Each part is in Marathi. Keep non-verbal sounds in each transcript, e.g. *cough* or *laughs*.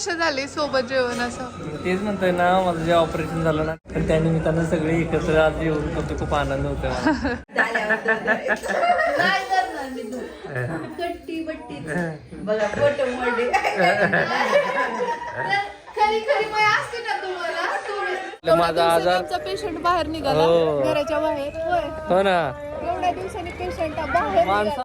वर्ष झाली सोबत जेवण असं तेच म्हणतोय ना माझं जे ऑपरेशन झालं ना पण त्या निमित्तानं सगळे एकत्र आज येऊन करतो खूप आनंद होतो मला. काय करणार मी तू? कट्टी बट्टी बघा फोटो मध्ये खरी खरी माय असते ना तुम्हाला म्हटलं माझा आजार पेशंट बाहेर निघाला हो. घराच्या बाहेर होय हो ना एवढ्या दिवसांनी पेशंट बाहेर निघाला.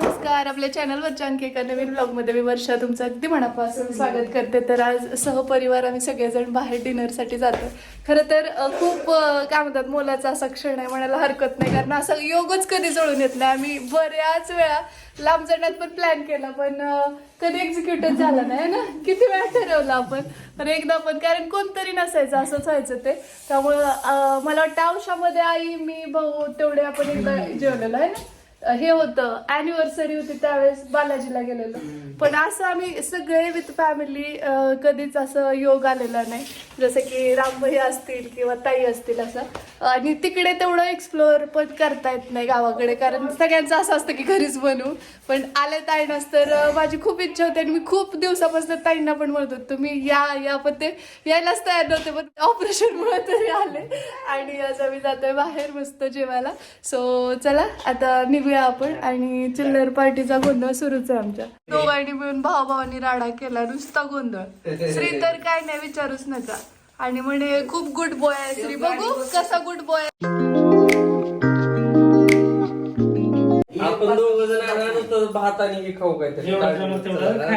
नमस्कार. आपल्या चॅनलवरच्या आणखी एका नवीन ब्लॉगमध्ये मी वर्षा. तुमचं अगदी मनापासून स्वागत करते. तर आज सहपरिवार आम्ही सगळेजण बाहेर डिनरसाठी जातो खरं तर खूप काय म्हणतात मोलाचा असा क्षण आहे म्हणायला हरकत नाही. कारण असं योगच कधी जळून येत नाही. आम्ही बऱ्याच वेळा लांब जाण्यात पण प्लॅन केला पण कधी एक्झिक्युटच झाला नाही ना? किती वेळा ठरवलं आपण. पण एकदा पण कारण कोणतरी नसायचं असंच व्हायचं ते. त्यामुळं मला वाटतं अंशामध्ये आई मी भाऊ तेवढे आपण एकदा जेवलेलो आहे ना? हे होतं अॅनिव्हर्सरी होती त्यावेळेस बालाजीला गेलेलो. पण असं आम्ही सगळे विथ फॅमिली कधीच असं योग आलेला नाही. जसं की रामभाई असतील किंवा ताई असतील असं. आणि तिकडे तेवढं एक्सप्लोअर पण करता येत नाही गावाकडे कारण सगळ्यांचं असं असतं की घरीच बनवू पण आले ताई तर माझी खूप इच्छा होती आणि मी खूप दिवसापासून ताईंना पण म्हणत होतो तुम्ही या या. पण ते यायलाच तयार नव्हते पण ऑपरेशनमुळे तरी आले. आणि आज आम्ही जातोय बाहेर मस्त जेवायला. सो चला आता निघूया. आपण आणि चिल्लर पार्टीचा गोंधळ सुरूच आहे आमच्या. *laughs* दोघांनी मिळून भाऊ भावानी राडा केला नुसता गोंधळ. श्री तर काय नाही विचारूच नका. आणि म्हणे खूप गुड बॉय आहे श्री. बघू कसा गुड बॉय आपण दोघ जण भात आणि हे खाऊ चला.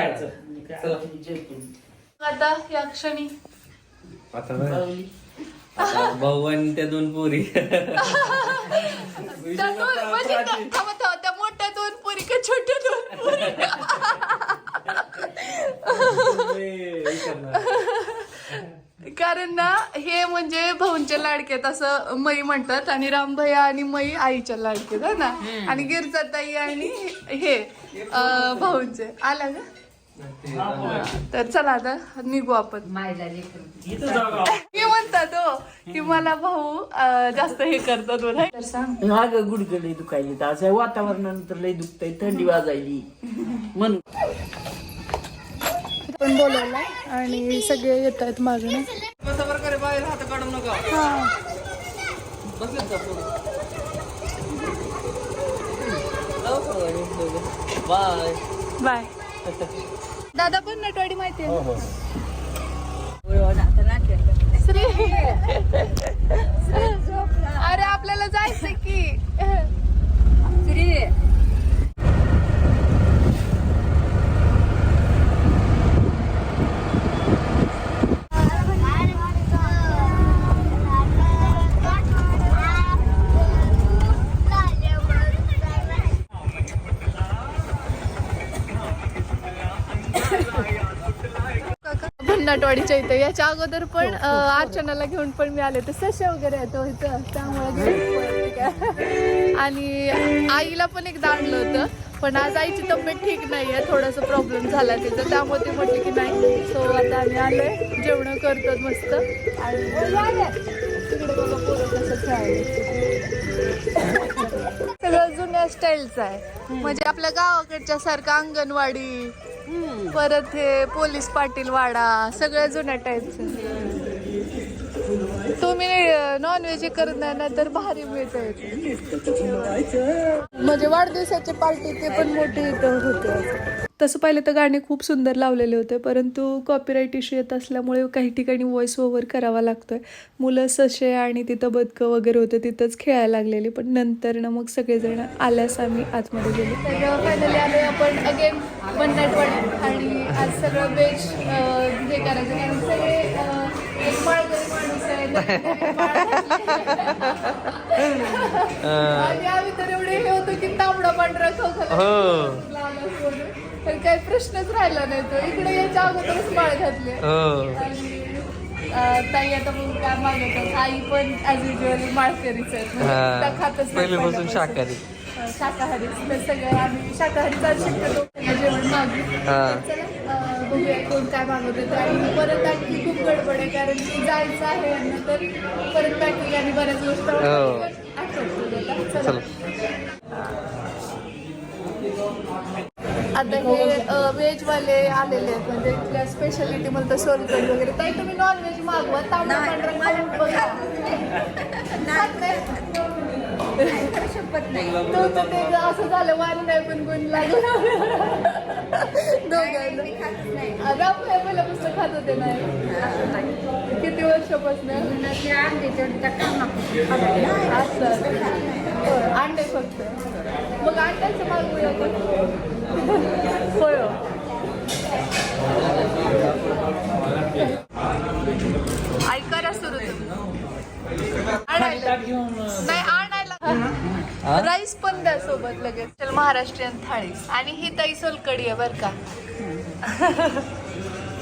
आता या क्षणी. आता. आता भाऊ आणि त्या दोन पोरी. त्या दोन म्हणजे त्या- थांबा, थांबा, त्या मोठ्या दोन पुरी का छोट्या दोन पुरी. कारण ना हे म्हणजे भाऊंच्या लाडक्यात असं मई म्हणतात आणि रामभैया आणि मई आईच्या लाडक्यात है ना? आणि गिरजा ताई आणि हे अं, भाऊंचे. आला का? तर चला आता निघू आपण. मायला लेकरं. इथं जाऊ गावात. हे म्हणतात हो की मला भाऊ अं, जास्त हे करतात बोला तर सांग. ग गुडघे लई दुखायली तर असं वातावरणानंतर लई दुखतंय थंडी वाजायली. म्हणून पण बोलवला आणि सगळे येत आहेत मागणं प्रकारे बाहेर हात काढू नका. हा. बसलेत का? Bye bye. दादा पण नटवाडी माहिती आहे ना? आता नाट्य. श्री अरे आपल्याला जायचं की श्री भन्नाटवाडीच्या इथं. याच्या अगोदर पण अं, अर्चनाला घेऊन पण मी आले तर ससे वगैरे येतो इथं. त्यामुळे. आणि आईला पण एकदा आणलं होतं. पण आज आईची तब्येत ठीक नाही आहे थोडासा प्रॉब्लेम झाला तिथं त्यामुळे ती म्हटली की नाही. सो आता आम्ही आलोय. जेवण करतो मस्त. आणि सगळं जुन्या स्टाईलचं आहे. म्हणजे आपल्या गावाकडच्या सारखं अंगणवाडी परत हे पोलीस पाटील वाडा सगळ्या जुन्या टाईपचं तुम्ही नॉनव्हेज करत नाही ना तर भारी मिळत म्हणजे वाढदिवसाची पार्टी ते पण मोठी इथं होते. तसं पाहिलं तर गाणे खूप सुंदर लावलेले होते परंतु कॉपीराईट इश्यू येत असल्यामुळे काही ठिकाणी व्हॉइस ओव्हर करावा लागतोय. मुलं सशे आणि तिथं बदकं वगैरे होते तिथंच खेळायला लागलेली पण नंतर ना मग सगळेजण आल्यास आम्ही आतमध्ये गेलो. तर फायनली आलो आपण अगेन बननाटवाडी आणि आज सगळं वेज हे करायचं. कारण सगळे आणि आम्ही तर एवढे हे होतो की तांबडा पांढरा खाऊ हो. तर काही प्रश्नच राहिला नाही तो इकडे यायच्या अगोदरच माळ घातली हो आणि अं, ताई आता मग काय मागतात आई पण ऍज युजल माळकरीच आहेत म्हणजे हा. त्या खातच नाही पहिल्यापासून. शाकाहारी. अं, शाकाहारीच तर सगळं आम्ही शाकाहारीच शक्यतो जेवण मागू हा. तर चला, अं, बघूया कोण काय मागवत होते आणि परत आणखी खूप गडबड आहे कारण की जायचं आहे यांना तर परत पॅकिंग आणि बऱ्याच गोष्टी हो. आठवत. चला. आता हे व्हेज वाले आलेले आहेत म्हणजे इथल्या स्पेशालिटी म्हणतं सोलकढी वगैरे ताई तुम्ही नॉन व्हेज मागवा तांबडा पांढरा खाऊन बघा. शपथ नाही तो तर ते असं झालं वाणी नाही पण गुण लागलं दोघांना मी खातच नाही राम काय पहिल्यापासून खात होते नाही किती वर्षापासून ते अंडे तेवढे काम असं अंडे फक्त मग अंड्याचं मागूया पण होय हो. सुरू नाही राईस पण द्या सोबत लगेच. चल महाराष्ट्रीयन थाळी आणि ही ताई सोलकडी आहे बर का?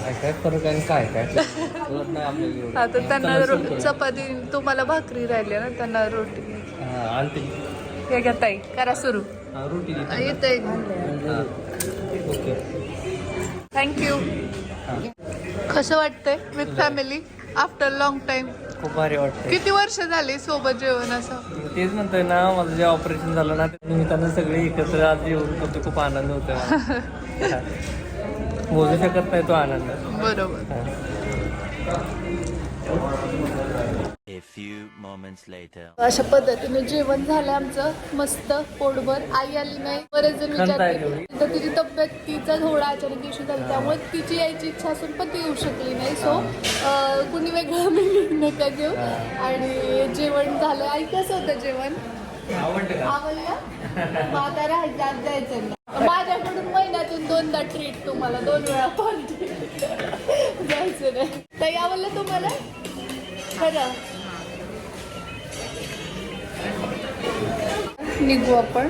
काय काय फरक आहे आणि काय काय कळत नाही आपल्याला एवढं. आता त्यांना रो-. चपाती तुम्हाला भाकरी राहिली ना त्यांना रोटी. हा, आणते. हे घ्या ताई करा सुरू. हा, रोटी देते. येते हा. ओके. थँक्यू कसं वाटतंय with family after long time खूप भारी वाटतंय. किती वर्ष झाली सोबत जेवण असं? तेच म्हणतोय ना माझं जे ऑपरेशन झालं ना त्या निमित्तानं सगळे एकत्र आज जेवण करतो खूप आनंद मला. *laughs* मोजू शकत नाही तो आनंद. बरोबर. अशा पद्धतीने जेवण झालं आमचं. मस्त पोटभर. आई आली नाही. बरेच जण विचारते. तर तिची तब्येत तिचा थोडा अचानक इश्यू झाला त्यामुळे तिची यायची इच्छा असून पण ती येऊ शकली नाही. सो कुणी वेगळं मी *laughs* नका घेऊ. आणि जेवण झालं आई कसं होतं जेवण? आवडलं आता राहायचं आज जायचं ना माझ्याकडून महिन्यातून दोनदा ट्रीट तुम्हाला दोन वेळा पण *laughs* जायचं नाही. ताई आवडलं तुम्हाला? खरं निघू आपण.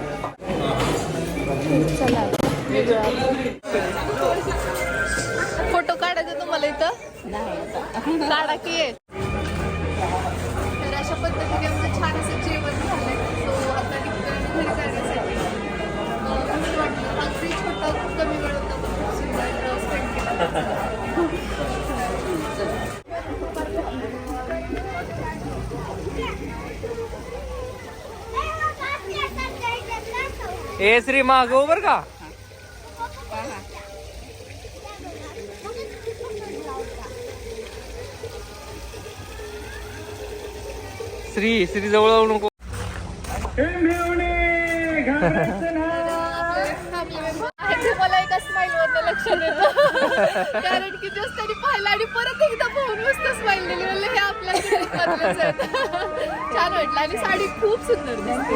चला फोटो काढायचा तुम्हाला इथं? काढा की तर अशा पद्धतीने आमचं छान असं जेवण झालंय. सो आता घरी जाण्यासाठी. वाटलं अगदी छोटा कमी वेळ होता खूप सुंदर स्पेंड केला. ए श्री मागव बर का? श्री श्री जवळ येऊ नको. कारण की जस्ट त्यांनी पाहिलं आणि परत एकदा पाहून मस्त स्माईल दिली. म्हणलं हे आपल्या मधलंच आहे. छान वाटलं. आणि साडी खूप सुंदर दिसते.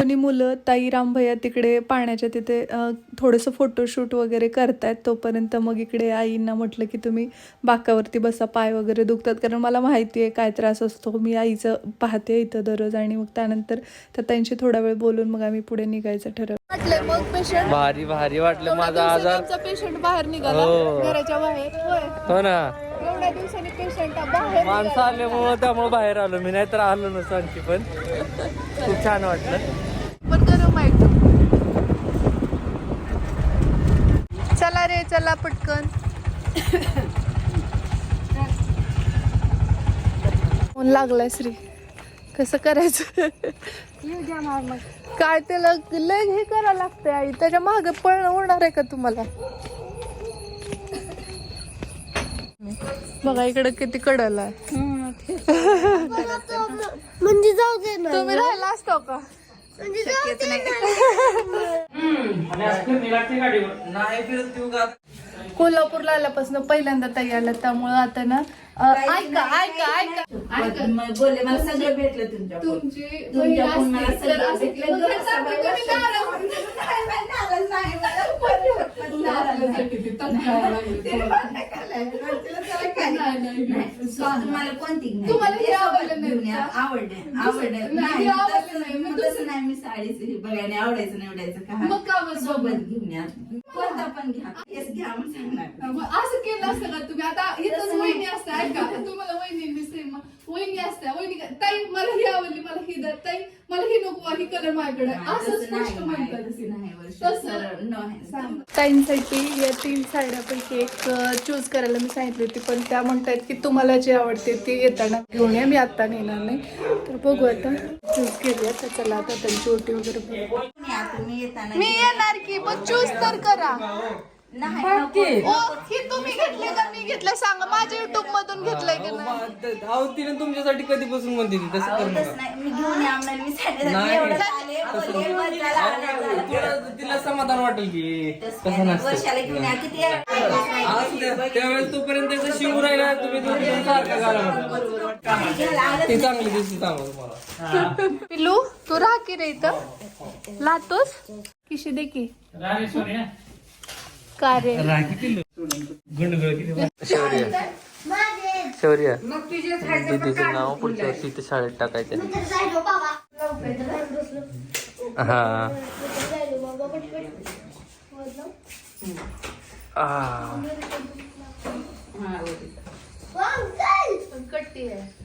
दोन्ही मुलं ताई रामभैया तिकडे पाण्याच्या तिथे थोडंसं फोटोशूट वगैरे करतायत तोपर्यंत मग इकडे आईंना म्हटलं की तुम्ही बाकावरती बसा पाय वगैरे दुखतात. कारण मला माहिती आहे काय त्रास असतो. मी आईचं पाहते इथं दररोज आणि मग त्यानंतर त्या ताईंशी थोडा वेळ बोलून मग आम्ही पुढे निघायचं ठरवलं. मग पेशंट भारी भारी वाटलं. माझा आजार पेशंट बाहेर निघाला. हो. घराच्या बाहेर. होय. हो ना. एवढ्या दिवसांनी पेशंट बाहेर माणसं निघाला. आल्यामुळं त्यामुळं बाहेर आलो. मी नाहीतर आलो नसतो आणखी पण. खूप छान वाटलं पण गरम आहे खूप. चला पटकन. ऊन लागलाय श्री. कसं करायचं? काय त्याला लय हे करायला लागतंय आई. त्याच्यामागे पळणं होणार आहे का तुम्हाला? बघा इकडे किती कडला आहे. *laughs* म्हणजे जाऊ दे ना. तुम्ही राहिला असतो का? म्हणजे नाही. कोल्हापूरला आल्यापासून पहिल्यांदा ताई आल्या त्यामुळं आता ना ऐका ऐका ऐका. मग बोलले मला सगळं भेटलं तुमच्या तुमची बहीण तुमच्या पण मला असती तर सगळं असं भेटलं. मग सांगतो तुम्ही नाराज. नाराज नाही मला. घालायसाठी ते तंटाळा लागले. नाही, नाही, नाही. तुम्हाला कोणती नाही? तुम्हाला हे ते आवडलं सोबत नाही. घेऊन या. का? आवडले. आवडले. नाही, नाही हे आवडलं तसं नाही. मग तसं नाही. मी साडीच हे बघायला आवडायचं निवडायचं का? मग का बरं सोबत घेऊन या. कोणता पण घ्या. घ्या सांगणार. मग असं केलं असतं का तुम्ही? आता इथंच वहिनी असता ऐका तुम्हाला वहिनी मग वहिनी असत्या वहिनी का- ताई मला ही आवडली मला ही द्या ताई मला ही नको ही कलर माझ्याकडे. असं स्पष्ट म्हणतात. ताईंसाठी या तीन साड्यापैकी एक चूज करायला मी सांगितली होती पण त्या म्हणतायत की तुम्हाला जे आवडते ते येताना घेऊन या मी आता नेणार नाही. तर बघू आता चूज केली आता चला आता त्यांची ओटी वगैरे मी येणार की पण चूज तर करा. नाही नको. ओ ही तुम्ही घेतले का मी घेतलं सांगा माझ्या युट्यूब मधून घेतलंय की नाही? अहो तिने तुमच्यासाठी कधीपासून म्हणते ती तसं अहो, करू तसं नका. नाही. मी घेऊन या म्हणून मी साडीला नाही. एवढं आले, बोलले, वर्षाला आल्या, झालं. तिला- तिला समाधान वाटेल की. तसं तसं काय नाही. नसतं. वर्षाला घेऊन या किती वेळा? आज त्या- त्यावेळेस तोपर्यंत त्याचं शिव राहिला तुम्ही दोन दोन सारखा घाला म्हणता. घ्यायला आलं ते चांगली दिसते सांगा तुम्हाला. पिल्लू तू राह की रे इथं. लातोस? किशी दे की. का रे शौर्य. शौर्य दीदीचं नाव पुढच्या वर्षी इथे शाळेत टाकायचं हा. आ. कट्टी आहे. *laughs*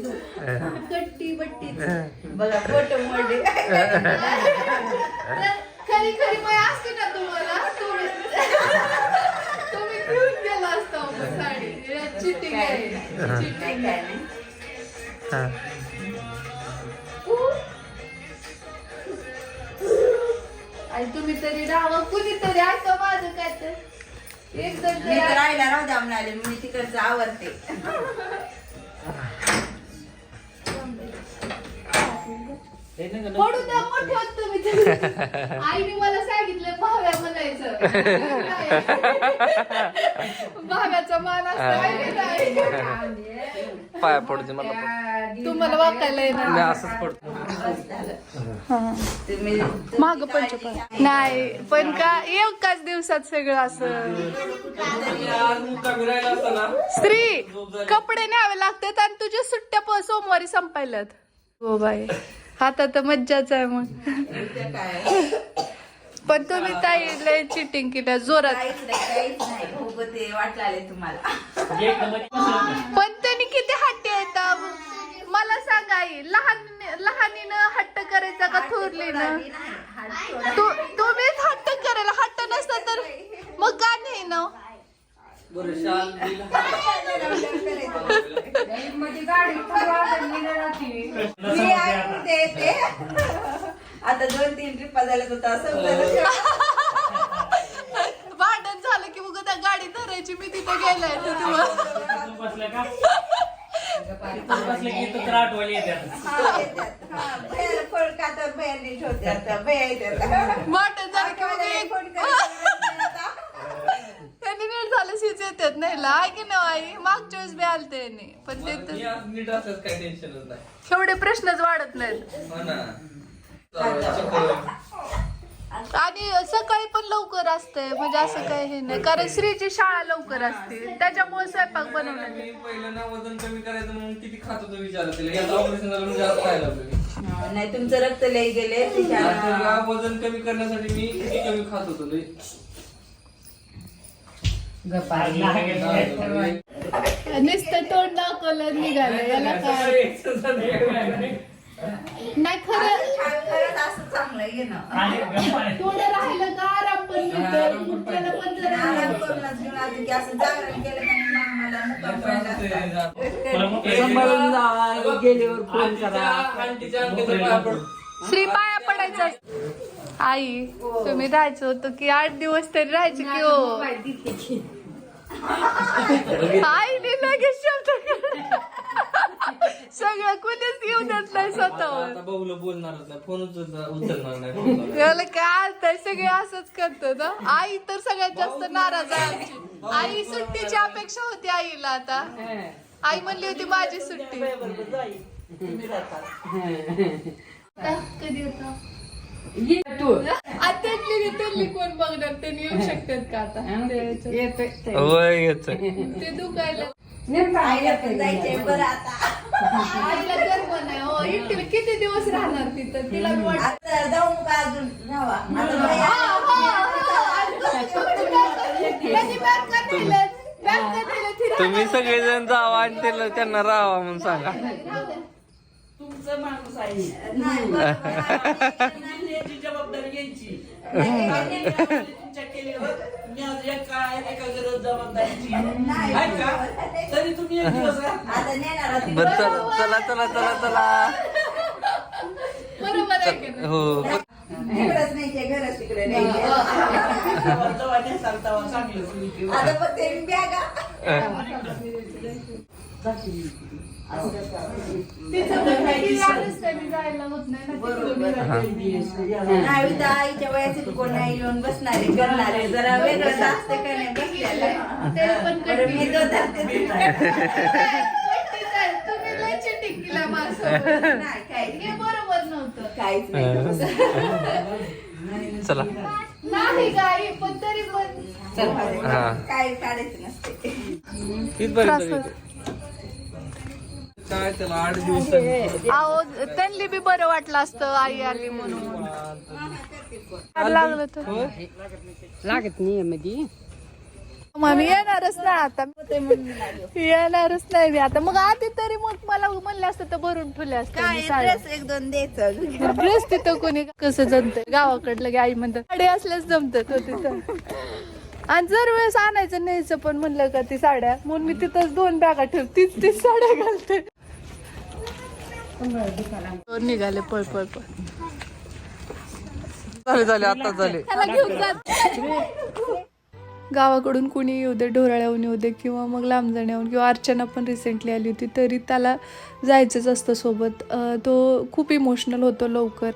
*laughs* कट्टी बट्टी बघा फोटो मोडे खरी खरी माय असते ना तुम्हाला? तुम्ही तुम्ही घेऊन गेला असता साडी. चिटिंग आहे. चिटिंग काय नाही हा. तरी राहावं कुणीतरी ऐका माझं काय तर एक जण मी तरी तर राहायला राहू द्या म्हणाले मी तिकडचं आवडते पडू द्या मोठे होत तुम्ही तरी. आईने मला सांगितलं भाव्या म्हणायचं. भाव्याचा मान असतो? पाया पडते मला पण. तुम्हाला वाकायला येणार. मी असंच पडतो. माग पंच नाही पण का एकाच दिवसात सगळं असं. स्त्री कपडे न्यावे लागतात आणि तुझ्या सुट्ट्या पण सोमवारी संपायलात हो बाई आता तर मज्जाच आहे मग. पण तुम्ही ताई लय चिटिंग केल्या जोरात. वाटलं तुम्हाला पण त्यांनी किती हट्टी आहेत मला सांगा आई लहान लहानीनं हट्ट करायचा का थोरलीनं? तू तुम्हीच हट्ट करायला हट्ट नसता तर मग का नाही ना? दिला. मी आता. दोन तीन ट्रिपा झाल्या तर असं *laughs* भांडण झालं की मग त्या गाडी धरायची मी तिथे गेलाय तुम्हाला का तर *laughs* येतात झालं की मग एक *laughs* त्यांनी नीट झालं शिच येतात नाही ला. की नाही आई? मागच्या वेळेस बी आलते यांनी. पण ते मी तर आज नीट असत काही टेन्शनच नाही. एवढे प्रश्नच वाढत नाहीत. हो ना. चक्कर. आणि सकाळी लवकर असते. म्हणजे असं काही हे नाही. कारण श्रीची शाळा लवकर असते. त्याच्यामुळे स्वयंपाक बनवणार मी पहिलं ना वजन कमी करायचं म्हणून किती खात होतो विचारलं तिला. याचं ऑपरेशन झालं म्हणजे जास्त खायला लागलो नाही तुमचं रक्त लई गेले. वजन कमी करण्यासाठी मी किती कमी खात होतो लई. नुसतं तोंड दाखवलं निघालं. याला काय? नाही खरं खरंच असं चांगलं आहे थोडं राहिलं का? आराम पण मिळतो पण जरा मग. सांभाळून *laughs* जा गेल्यावर फोन करा. आंटीच्या. श्री पाया पडायचा. आई तुम्ही राहायचं होतं की आठ दिवस तरी राहायचे की हो? आईने लगेच शब्द. सगळं कुणीच येऊ देत नाही स्वतःवर आता बाबूला बोलणारच नाही फोन उचलणार नाही फोन याला काय आहे सगळे असंच करतो ना आई तर सगळ्यात जास्त नाराज आहे आमची. आई सुट्टीची अपेक्षा होती आईला आता. आई म्हणली होती माझी सुट्टी. आता कधी होता? ये तू. आत्यातली कोण बघणार? त्यांनी येऊ शकतात का आता? ते- येतोय वय याच ते दुखायला आईला पण जायचंय बरं आता. हो किती दिवस राहणार तिथं? तिला आता जाऊ नका अजून राहावा? हा, हा, हा. तुम्ही सगळेजण जावा आणि त्याला त्यांना राहावा म्हणून सांगा. तुमचं माणूस आहे. नाही, जबाबदारी घ्यायची तुमच्या केल्यावर मी आज एका एका गरज जबाबदारीची. आहे का? तरी तुम्ही एक दिवस राहा. आता नेणार होती. बर चला चला चला चला चला. बरोबर आहे की नाही? हो. तिकडंच नाही ते घरच तिकडे नाही. तेव्हा नेसाल तेव्हा चांगलं. होईल. आता फक्त एक बॅगा तिचं तर आईच्या वयासाठी कोण नाही येऊन बसणारे करणारे जरा वेगळं असतं का नाही बसलेलं मी तो धरते. हे चला नाही काही पण तरी पण हा. काही काढायचं नसते. काय त्याला आठ दिवस अहो त्यांनी बी बरं वाटलं असतं आई आली म्हणून. लागलं तर. लागत नाही मध्ये मग येणारच नाही आता. येणारच नाही मी आता. मग आधी तरी मग मला म्हणलं असतं तर भरून ठेवले काय असते ड्रेस एक दोन द्यायचं ड्रेस तिथं कोणी कसं जमतंय? गावाकडलं की आई म्हणतात साडे असल्याच जमतात हो तिथं. आणि जर वेळेस आणायचं न्यायचं पण म्हणलं का ती साड्या? म्हणून मी तिथंच दोन बॅगा ठेव तीच तीच साड्या घालते. निघाले पळ पळ पळ. झाले झाले आता झाले. त्याला घेऊन जात गावाकडून कुणी येऊ दे ढोराळ्याहून येऊ दे किंवा मग लांबजण्याहून किंवा अर्चना पण रिसेंटली आली होती तरी त्याला जायचंच असतं सोबत. तो खूप इमोशनल होतो लवकर.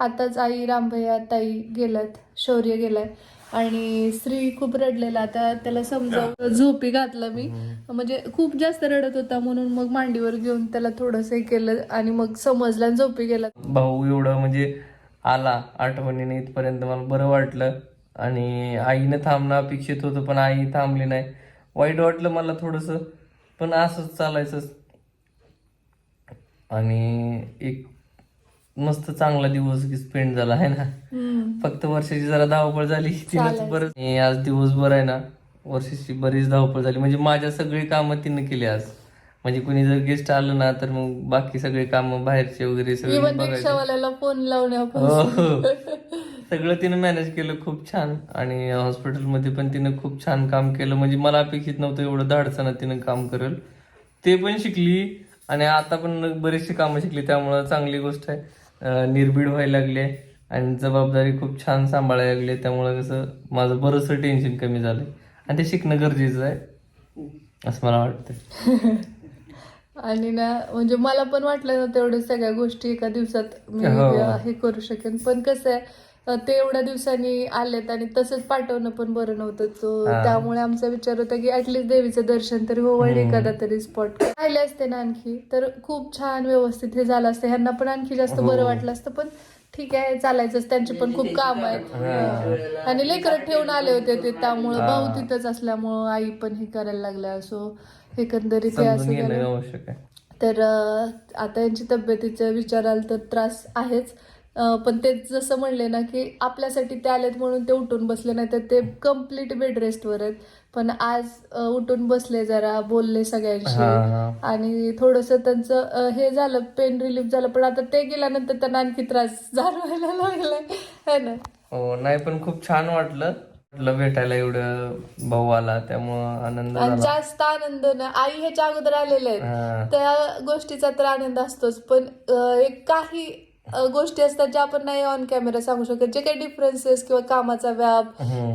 आताच आई रामभैया ताई गेल्यात शौर्य गेलाय. आणि श्री खूप रडलेला आता त्याला समजावून झोपी घातलं मी. म्हणजे खूप जास्त रडत होता म्हणून मग मांडीवर घेऊन त्याला थोडस हे केलं आणि मग समजलं आणि झोपी गेला. भाऊ एवढं म्हणजे आला आठवणीने इथपर्यंत मला बरं वाटलं. आणि आईनं थांबणं अपेक्षित होतं पण आई थांबली नाही. वाईट वाटलं मला थोडस पण असंच चालायचं आणि एक मस्त चांगला दिवस स्पेंड झाला आहे ना? फक्त वर्षाची जरा धावपळ झाली तिनंच बरं. आज दिवसभर आहे ना वर्षाची बरीच धावपळ झाली. म्हणजे माझ्या सगळी कामं तिनं केली आज. म्हणजे कुणी जर गेस्ट आलं ना तर मग बाकी सगळे कामं बाहेरचे वगैरे सगळे बघायचे. फोन लावण्यापासून हो. *laughs* सगळं तिनं मॅनेज केलं खूप छान. आणि हॉस्पिटलमध्ये पण तिनं खूप छान काम केलं. म्हणजे मला अपेक्षित नव्हतं एवढं धाडसानं तिनं काम करेल. ते पण शिकली. आणि आता पण बरीचशी कामं शिकली त्यामुळं चांगली गोष्ट आहे. निर्भीड व्हायला लागले आणि जबाबदारी खूप छान सांभाळायला लागली. त्यामुळं कसं माझं बरंचसं टेन्शन कमी झालं आणि ते शिकणं गरजेचं आहे असं मला वाटतं *laughs* आणि ना म्हणजे मला पण वाटलं ना तेवढ्या सगळ्या गोष्टी एका दिवसात मी हो. हे करू शकेन. पण कसं आहे ते एवढ्या दिवसांनी आलेत आणि तसंच पाठवणं पण बरं नव्हतं. तो. त्यामुळे आमचा विचार होता की ऍटलीस्ट देवीचं दर्शन तरी होईल एखादा तरी स्पॉट राहिले असते ना आणखी. तर खूप छान व्यवस्थित हे झालं असतं. ह्यांना पण आणखी जास्त हो. बरं वाटलं असतं पण ठीक आहे चालायचंच त्यांची पण खूप काम आहेत. हं. आणि लेकरं ठेवून आले होते ते त्यामुळं भाऊ तिथंच असल्यामुळं आई पण हे करायला लागल्या. सो एकंदरीत हे असं तर आता यांची तब्येतीचं विचाराल तर त्रास आहेच. पण ते जसं म्हणले ना की आपल्यासाठी ते आलेत म्हणून ते उठून बसले नाही तर ते कंप्लीट बेड रेस्टवर आहेत. पण आज उठून बसले जरा बोलले सगळ्यांशी. आणि थोडस त्यांचं हे झालं पेन रिलीफ झालं. पण आता ते गेल्यानंतर त्यांना आणखी त्रास जाणवायला लागलाय. है ना? हो नाही पण खूप छान वाटलं. वाटलं भेटायला एवढं भाऊ आला त्यामुळं आनंद जास्त आनंद ना आई ह्याच्या अगोदर आलेल्या आहेत. त्या गोष्टीचा तर आनंद असतोच. पण एक काही गोष्टी असतात ज्या आपण नाही ऑन कॅमेरा सांगू शकत. जे काही डिफरन्सेस किंवा कामाचा व्याप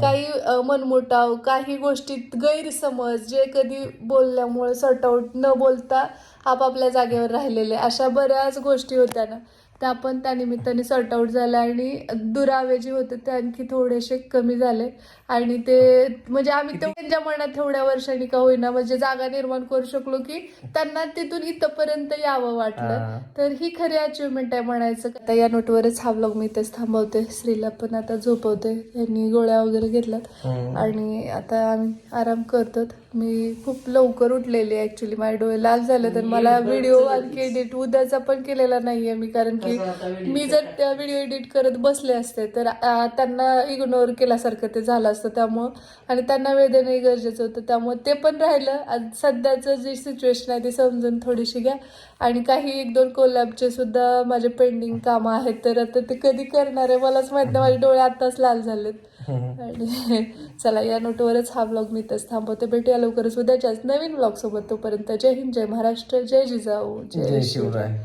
काही अं, मनमुटाव काही गोष्टीत गैरसमज जे कधी बोलल्यामुळे सॉर्ट आऊट न बोलता आपापल्या जागेवर राहिलेले अशा बऱ्याच गोष्टी होत्या ना. त्या पण त्यानिमित्ताने सॉर्ट आऊट झाल्या आणि दुरावे जे होते ते आणखी थोडेसे कमी झाले. आणि ते म्हणजे आम्ही ते त्यांच्या मनात थोड्या वर्षांनी का होईना म्हणजे जागा निर्माण करू शकलो की त्यांना तिथून इथपर्यंत यावं वाटलं. तर ही खरी अचिव्हमेंट आहे म्हणायचं आता या नोटवरच हा ब्लॉग मी इथेच थांबवते. स्त्रीला पण आता झोपवते. यांनी गोळ्या वगैरे घेतल्यात. आणि आता आम्ही आराम करतो मी खूप लवकर उठलेली ऍक्च्युली माझे डोळे लाल झाले तर मला व्हिडिओ आणखी एडिट उद्याचा पण केलेला नाहीये मी कारण की मी जर त्या व्हिडिओ एडिट करत बसले असते तर त्यांना इग्नोर केल्यासारखं ते झालं असतं त्यामुळं. आणि त्यांना वेळ देणंही गरजेचं होतं त्यामुळे ते पण राहिलं. आज सध्याचं जी सिच्युएशन आहे ती समजून थोडीशी घ्या. आणि काही एक दोन कोलॅबचे सुद्धा माझे पेंडिंग कामं आहेत तर आता ते कधी करणार आहे मलाच माहीत नाही. माझे डोळे आताच लाल झालेत. *laughs* आणि चला या नोटवरच हा ब्लॉग मी इथंच थांबवते. भेटूया लवकरच उद्याच्याच नवीन ब्लॉग सोबत. तोपर्यंत जय हिंद जय महाराष्ट्र जय जिजाऊ जय शिवराय.